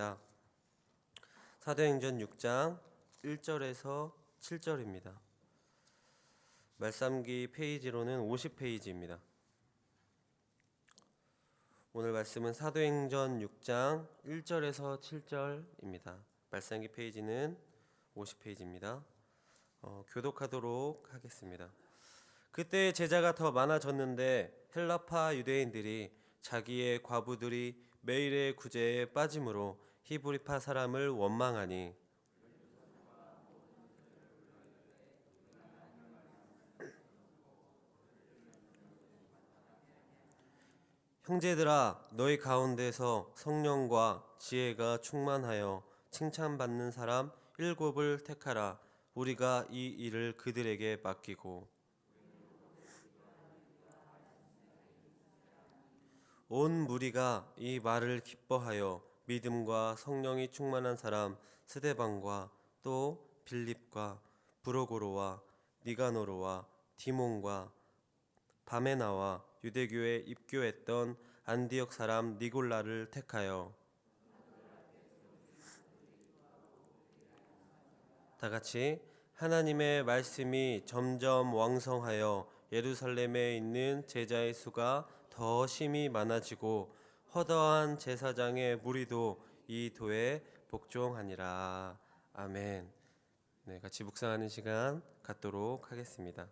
하겠습니다. 사도행전 6장 1절에서 7절입니다. 말씀기 페이지로는 50페이지입니다. 오늘 말씀은 사도행전 6장 1절에서 7절입니다. 말씀기 페이지는 50페이지입니다. 어, 교독하도록 하겠습니다. 그때 제자가 더 많아졌는데 헬라파 유대인들이 자기의 과부들이 매일의 구제에 빠짐으로 히브리파 사람을 원망하니 형제들아 너희 가운데서 성령과 지혜가 충만하여 칭찬받는 사람 일곱을 택하라. 우리가 이 일을 그들에게 맡기고. 온 무리가 이 말을 기뻐하여 믿음과 성령이 충만한 사람 스데반과 또 빌립과 브로고로와 니가노로와 디몬과 바메나와 유대교에 입교했던 안디옥 사람 니골라를 택하여. 다 같이 하나님의 말씀이 점점 왕성하여 예루살렘에 있는 제자의 수가 더 심히 많아지고 허다한 제사장의 무리도 이 도에 복종하니라. 아멘. 네, 같이 묵상하는 시간 갖도록 하겠습니다.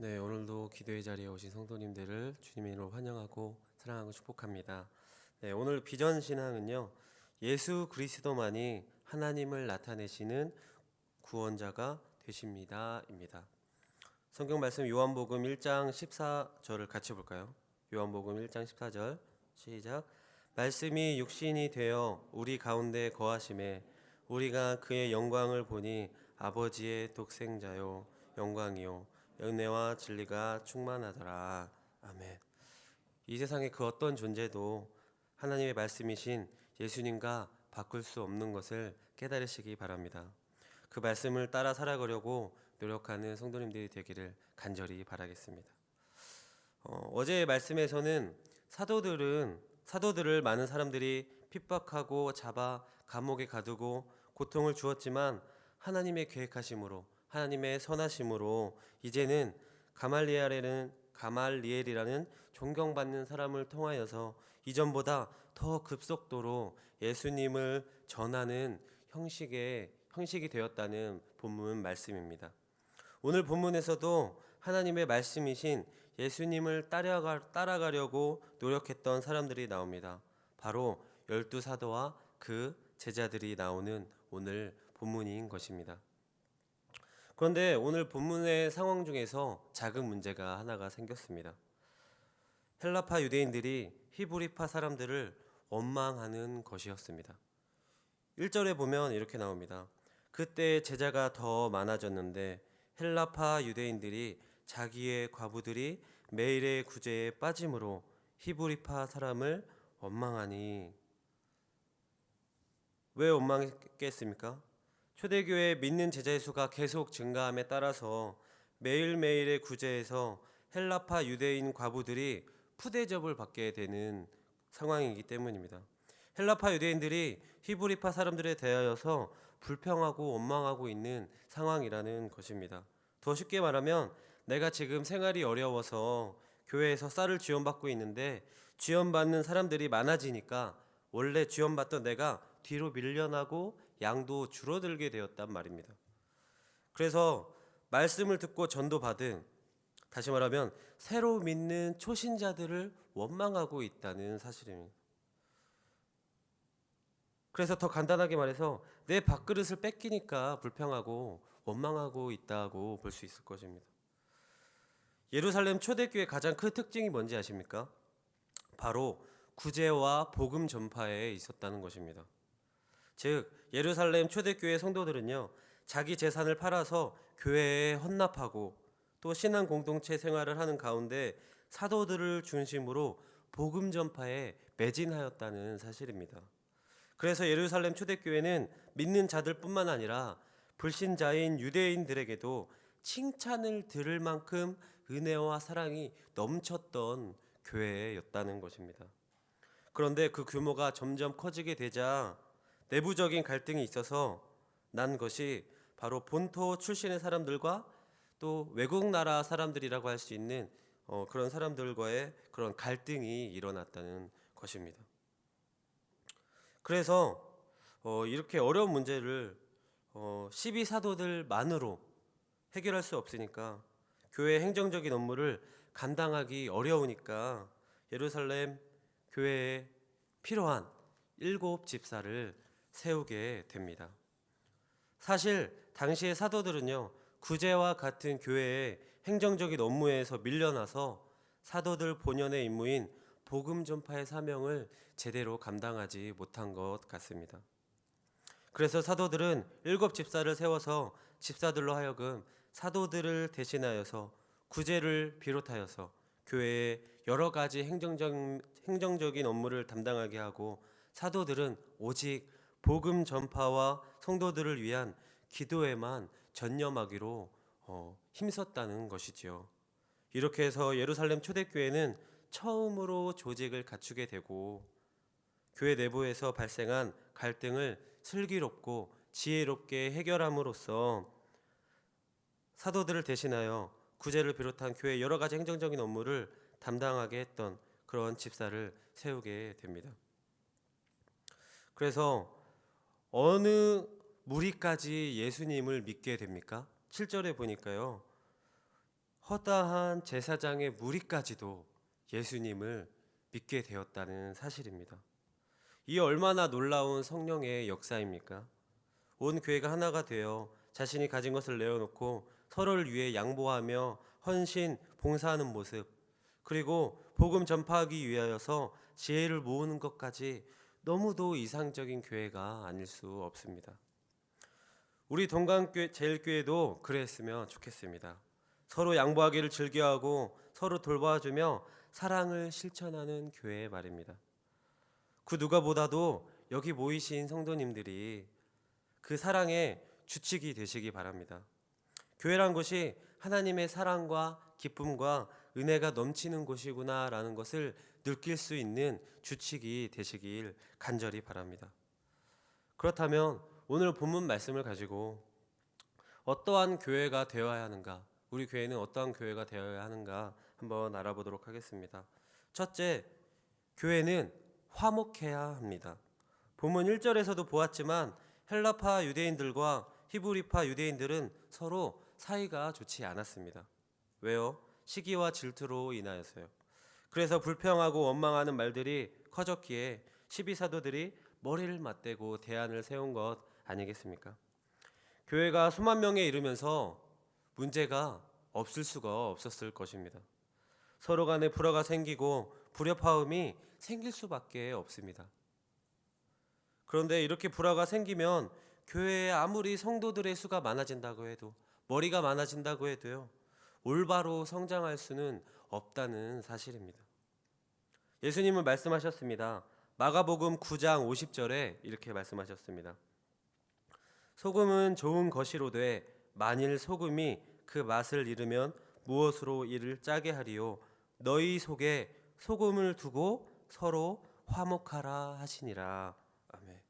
네, 오늘도 기도의 자리에 오신 성도님들을 주님의 이름으로 환영하고 사랑하고 축복합니다. 네, 오늘 비전 신앙은요. 예수 그리스도만이 하나님을 나타내시는 구원자가 되십니다입니다. 성경 말씀 요한복음 1장 14절을 같이 볼까요? 요한복음 1장 14절 시작. 말씀이 육신이 되어 우리 가운데 거하심에 우리가 그의 영광을 보니 아버지의 독생자요 영광이요 은혜와 진리가 충만하더라. 아멘. 이 세상의 그 어떤 존재도 하나님의 말씀이신 예수님과 바꿀 수 없는 것을 깨달으시기 바랍니다. 그 말씀을 따라 살아가려고 노력하는 성도님들이 되기를 간절히 바라겠습니다. 어, 제의 말씀에서는 사도들은 사도들을 많은 사람들이 핍박하고 잡아 감옥에 가두고 고통을 주었지만 하나님의 계획하심으로 하나님의 선하심으로 이제는 가말리엘에는 가말리엘이라는 존경받는 사람을 통하여서 이전보다 더 급속도로 예수님을 전하는 형식의 형식이 되었다는 본문 말씀입니다. 오늘 본문에서도 하나님의 말씀이신 예수님을 따라가, 따라가려고 노력했던 사람들이 나옵니다. 바로 열두 사도와 그 제자들이 나오는 오늘 본문인 것입니다. 그런데 오늘 본문의 상황 중에서 작은 문제가 하나가 생겼습니다. 헬라파 유대인들이 히브리파 사람들을 원망하는 것이었습니다. 1절에 보면 이렇게 나옵니다. 그때 제자가 더 많아졌는데 헬라파 유대인들이 자기의 과부들이 매일의 구제에 빠짐으로 히브리파 사람을 원망하니 왜 원망했겠습니까? 초대교회 믿는 제자의 수가 계속 증가함에 따라서 매일매일의 구제에서 헬라파 유대인 과부들이 푸대접을 받게 되는 상황이기 때문입니다. 헬라파 유대인들이 히브리파 사람들에 대하여서 불평하고 원망하고 있는 상황이라는 것입니다. 더 쉽게 말하면 내가 지금 생활이 어려워서 교회에서 쌀을 지원받고 있는데 지원받는 사람들이 많아지니까 원래 지원받던 내가 뒤로 밀려나고 양도 줄어들게 되었단 말입니다. 그래서 말씀을 듣고 전도 받은 다시 말하면 새로 믿는 초신자들을 원망하고 있다는 사실입니다. 그래서 더 간단하게 말해서 내 밥그릇을 뺏기니까 불평하고 원망하고 있다고 볼 수 있을 것입니다. 예루살렘 초대교회 가장 큰 특징이 뭔지 아십니까? 바로 구제와 복음 전파에 있었다는 것입니다. 즉 예루살렘 초대교회 성도들은요 자기 재산을 팔아서 교회에 헌납하고 또 신앙 공동체 생활을 하는 가운데 사도들을 중심으로 복음 전파에 매진하였다는 사실입니다. 그래서 예루살렘 초대교회는 믿는 자들뿐만 아니라 불신자인 유대인들에게도 칭찬을 들을 만큼 은혜와 사랑이 넘쳤던 교회였다는 것입니다. 그런데 그 규모가 점점 커지게 되자 내부적인 갈등이 있어서 난 것이 바로 본토 출신의 사람들과 또 외국 나라 사람들이라고 할 수 있는 어, 그런 사람들과의 그런 갈등이 일어났다는 것입니다. 그래서 어, 이렇게 어려운 문제를 어, 12사도들만으로 해결할 수 없으니까 교회 행정적인 업무를 감당하기 어려우니까 예루살렘 교회에 필요한 일곱 집사를 세우게 됩니다. 사실 당시의 사도들은요 구제와 같은 교회의 행정적인 업무에서 밀려나서 사도들 본연의 임무인 복음 전파의 사명을 제대로 감당하지 못한 것 같습니다. 그래서 사도들은 일곱 집사를 세워서 집사들로 하여금 사도들을 대신하여서 구제를 비롯하여서 교회의 여러 가지 행정적, 행정적인 업무를 담당하게 하고 사도들은 오직 복음 전파와 성도들을 위한 기도에만 전념하기로 어, 힘썼다는 것이지요. 이렇게 해서 예루살렘 초대교회는 처음으로 조직을 갖추게 되고 교회 내부에서 발생한 갈등을 슬기롭고 지혜롭게 해결함으로써 사도들을 대신하여 구제를 비롯한 교회 여러 가지 행정적인 업무를 담당하게 했던 그런 집사를 세우게 됩니다. 그래서 어느 무리까지 예수님을 믿게 됩니까? 7절에 보니까요. 허다한 제사장의 무리까지도 예수님을 믿게 되었다는 사실입니다. 이 얼마나 놀라운 성령의 역사입니까? 온 교회가 하나가 되어 자신이 가진 것을 내어놓고 서로를 위해 양보하며 헌신, 봉사하는 모습, 그리고 복음 전파하기 위하여서 지혜를 모으는 것까지 너무도 이상적인 교회가 아닐 수 없습니다. 우리 동강교회 제일교회도 그랬으면 좋겠습니다. 서로 양보하기를 즐겨하고 서로 돌봐주며 사랑을 실천하는 교회 말입니다. 그 누가보다도 여기 모이신 성도님들이 그 사랑의 주축이 되시기 바랍니다. 교회란 곳이 하나님의 사랑과 기쁨과 은혜가 넘치는 곳이구나라는 것을 느낄 수 있는 주축이 되시길 간절히 바랍니다. 그렇다면 오늘 본문 말씀을 가지고 어떠한 교회가 되어야 하는가? 우리 교회는 어떠한 교회가 되어야 하는가? 한번 알아보도록 하겠습니다. 첫째, 교회는 화목해야 합니다. 본문 1절에서도 보았지만 헬라파 유대인들과 히브리파 유대인들은 서로 사이가 좋지 않았습니다. 왜요? 시기와 질투로 인하여서요. 그래서 불평하고 원망하는 말들이 커졌기에 십이 사도들이 머리를 맞대고 대안을 세운 것 아니겠습니까? 교회가 수만 명에 이르면서 문제가 없을 수가 없었을 것입니다. 서로 간에 불화가 생기고 불협화음이 생길 수밖에 없습니다. 그런데 이렇게 불화가 생기면 교회에 아무리 성도들의 수가 많아진다고 해도 머리가 많아진다고 해도요. 올바로 성장할 수는 없다는 사실입니다. 예수님은 말씀하셨습니다. 마가복음 9장 50절에 이렇게 말씀하셨습니다. 소금은 좋은 것이로되 만일 소금이 그 맛을 잃으면 무엇으로 이를 짜게 하리요 너희 속에 소금을 두고 서로 화목하라 하시니라. 아멘.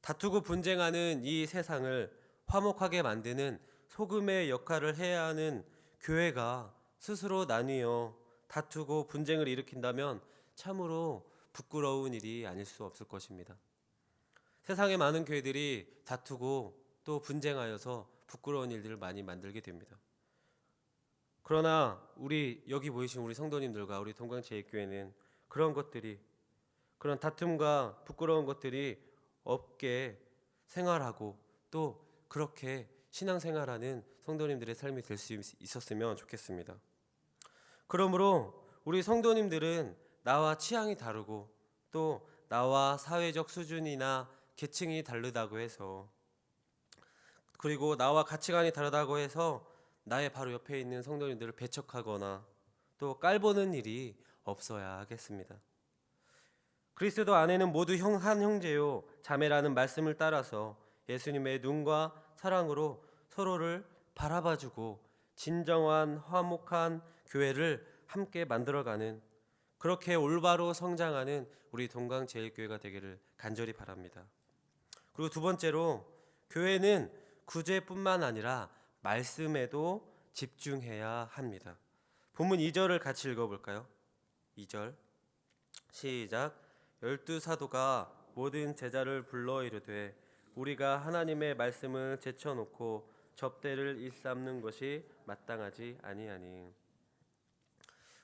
다투고 분쟁하는 이 세상을 화목하게 만드는 소금의 역할을 해야 하는 교회가 스스로 나뉘어 다투고 분쟁을 일으킨다면 참으로 부끄러운 일이 아닐 수 없을 것입니다. 세상의 많은 교회들이 다투고 또 분쟁하여서 부끄러운 일들을 많이 만들게 됩니다. 그러나 우리 여기 보이신 우리 성도님들과 우리 동강제일교회는 그런 것들이 그런 다툼과 부끄러운 것들이 없게 생활하고 또 그렇게 신앙생활하는 성도님들의 삶이 될 수 있었으면 좋겠습니다. 그러므로 우리 성도님들은 나와 취향이 다르고 또 나와 사회적 수준이나 계층이 다르다고 해서 그리고 나와 가치관이 다르다고 해서 나의 바로 옆에 있는 성도님들을 배척하거나 또 깔보는 일이 없어야 하겠습니다. 그리스도 안에는 모두 형 한 형제요 자매라는 말씀을 따라서 예수님의 눈과 사랑으로 서로를 바라봐주고 진정한 화목한 교회를 함께 만들어가는 그렇게 올바로 성장하는 우리 동강제일교회가 되기를 간절히 바랍니다. 그리고 두 번째로 교회는 구제뿐만 아니라 말씀에도 집중해야 합니다. 본문 2절을 같이 읽어볼까요? 2절 시작 열두 사도가 모든 제자를 불러 이르되 우리가 하나님의 말씀을 제쳐놓고 접대를 일삼는 것이 마땅하지 아니하니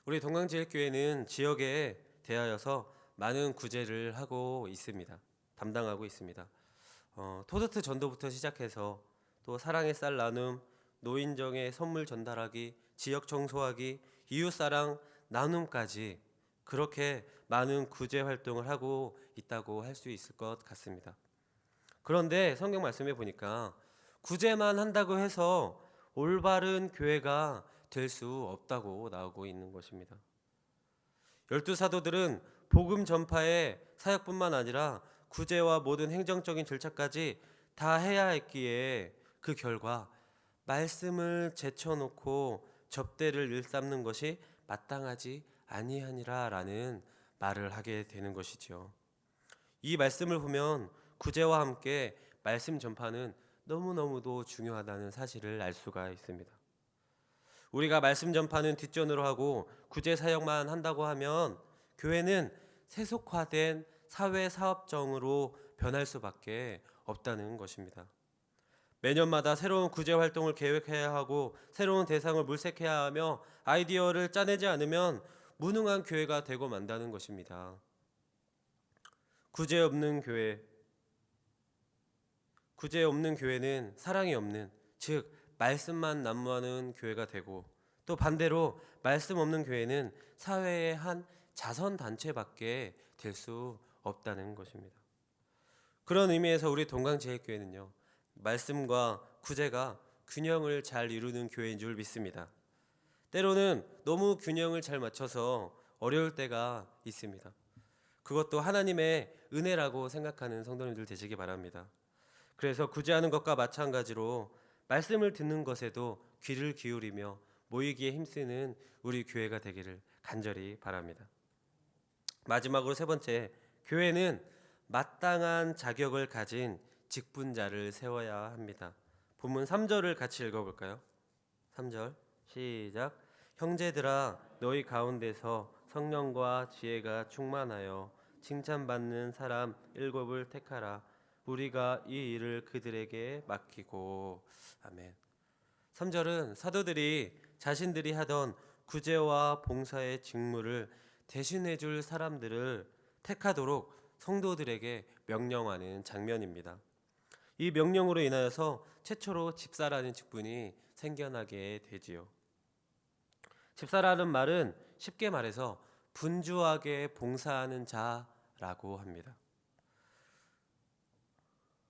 우리 동강제일교회는 지역에 대하여서 많은 구제를 하고 있습니다. 담당하고 있습니다. 어, 토스트 전도부터 시작해서 또 사랑의 쌀 나눔, 노인정의 선물 전달하기, 지역 청소하기, 이웃 사랑 나눔까지 그렇게 많은 구제 활동을 하고 있다고 할 수 있을 것 같습니다. 그런데 성경 말씀에 보니까 구제만 한다고 해서 올바른 교회가 될 수 없다고 나오고 있는 것입니다. 열두 사도들은 복음 전파의 사역뿐만 아니라 구제와 모든 행정적인 절차까지 다 해야 했기에 그 결과 말씀을 제쳐놓고 접대를 일삼는 것이 마땅하지 아니하니라라는 말을 하게 되는 것이지요. 이 말씀을 보면 구제와 함께 말씀 전파는 너무너무도 중요하다는 사실을 알 수가 있습니다. 우리가 말씀 전파는 뒷전으로 하고 구제 사역만 한다고 하면 교회는 세속화된 사회 사업정으로 변할 수밖에 없다는 것입니다. 매년마다 새로운 구제 활동을 계획해야 하고 새로운 대상을 물색해야 하며 아이디어를 짜내지 않으면 무능한 교회가 되고 만다는 것입니다. 구제 없는 교회 구제 없는 교회는 사랑이 없는 즉 말씀만 난무하는 교회가 되고 또 반대로 말씀 없는 교회는 사회의 한 자선 단체밖에 될 수 없다는 것입니다. 그런 의미에서 우리 동강제일교회는요 말씀과 구제가 균형을 잘 이루는 교회인 줄 믿습니다. 때로는 너무 균형을 잘 맞춰서 어려울 때가 있습니다. 그것도 하나님의 은혜라고 생각하는 성도님들 되시기 바랍니다. 그래서 구제하는 것과 마찬가지로 말씀을 듣는 것에도 귀를 기울이며 모이기에 힘쓰는 우리 교회가 되기를 간절히 바랍니다. 마지막으로 세 번째, 교회는 마땅한 자격을 가진 직분자를 세워야 합니다. 본문 3절을 같이 읽어 볼까요? 3절 시작 형제들아 너희 가운데서 성령과 지혜가 충만하여 칭찬받는 사람 일곱을 택하라 우리가 이 일을 그들에게 맡기고 아멘. 3절은 사도들이 자신들이 하던 구제와 봉사의 직무를 대신해 줄 사람들을 택하도록 성도들에게 명령하는 장면입니다. 이 명령으로 인하여서 최초로 집사라는 직분이 생겨나게 되지요. 집사라는 말은 쉽게 말해서 분주하게 봉사하는 자라고 합니다.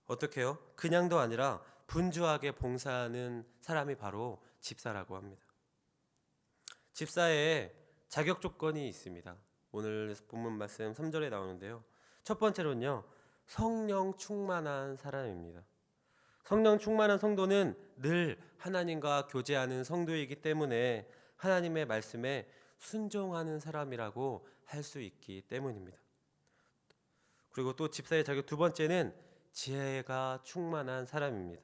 어떻게요? 그냥도 아니라 분주하게 봉사하는 사람이 바로 집사라고 합니다. 집사에 자격 조건이 있습니다. 오늘 본문 말씀 3절에 나오는데요. 첫 번째로는요. 성령 충만한 사람입니다. 성령 충만한 성도는 늘 하나님과 교제하는 성도이기 때문에 하나님의 말씀에 순종하는 사람이라고 할 수 있기 때문입니다. 그리고 또 집사의 자격 두 번째는 지혜가 충만한 사람입니다.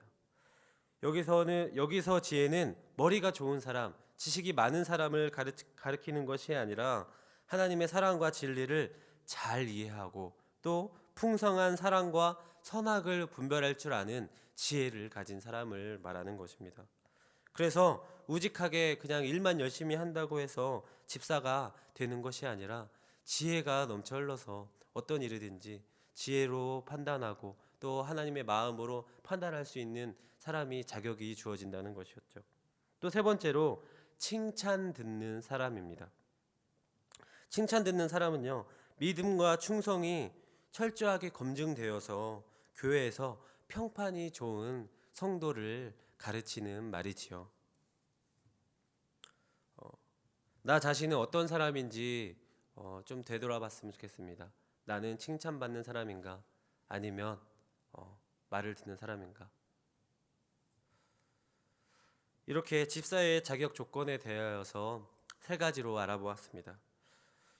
여기서는 여기서 지혜는 머리가 좋은 사람, 지식이 많은 사람을 가르, 가르치 는 것이 아니라 하나님의 사랑과 진리를 잘 이해하고 또 풍성한 사랑과 선악을 분별할 줄 아는 지혜를 가진 사람을 말하는 것입니다. 그래서 우직하게 그냥 일만 열심히 한다고 해서 집사가 되는 것이 아니라 지혜가 넘쳐 흘러서 어떤 일이든지 지혜로 판단하고 또 하나님의 마음으로 판단할 수 있는 사람이 자격이 주어진다는 것이었죠. 또 세 번째로 칭찬 듣는 사람입니다. 칭찬 듣는 사람은요, 믿음과 충성이 철저하게 검증되어서 교회에서 평판이 좋은 성도를 가르치는 말이지요. 어, 나 자신은 어떤 사람인지 어, 좀 되돌아봤으면 좋겠습니다. 나는 칭찬받는 사람인가? 아니면 어, 말을 듣는 사람인가? 이렇게 집사의 자격 조건에 대하여서 세 가지로 알아보았습니다.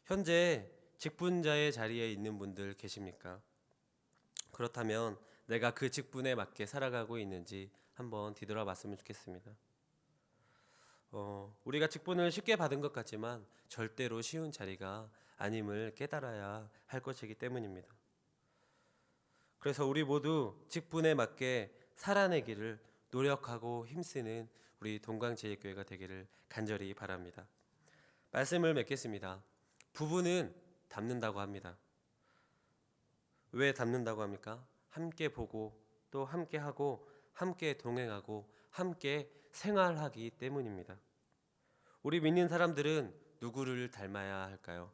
현재 직분자의 자리에 있는 분들 계십니까? 그렇다면 내가 그 직분에 맞게 살아가고 있는지 한번 뒤돌아봤으면 좋겠습니다. 어, 우리가 직분을 쉽게 받은 것 같지만 절대로 쉬운 자리가 아님을 깨달아야 할 것이기 때문입니다. 그래서 우리 모두 직분에 맞게 살아내기를 노력하고 힘쓰는 우리 동광제일교회가 되기를 간절히 바랍니다. 말씀을 맺겠습니다. 부부는 닮는다고 합니다. 왜 닮는다고 합니까? 함께 보고 또 함께 하고 함께 동행하고 함께 생활하기 때문입니다. 우리 믿는 사람들은 누구를 닮아야 할까요?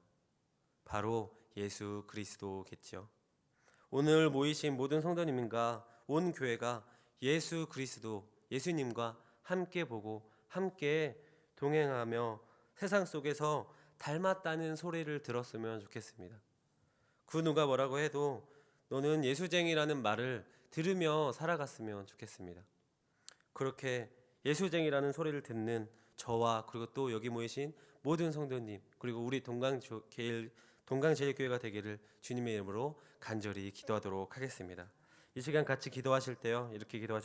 바로 예수 그리스도겠죠. 오늘 모이신 모든 성도님과 온 교회가 예수 그리스도 예수님과 함께 보고 함께 동행하며 세상 속에서 닮았다는 소리를 들었으면 좋겠습니다. 그 누가 뭐라고 해도 너는 예수쟁이라는 말을 들으며 살아갔으면 좋겠습니다. 그렇게 예수쟁이라는 소리를 듣는 저와 그리고 또 여기 모이신 모든 성도님 그리고 우리 동강제일 동강제일교회가 되기를 주님의 이름으로 간절히 기도하도록 하겠습니다. 이 시간 같이 기도하실 때요 이렇게 기도하시.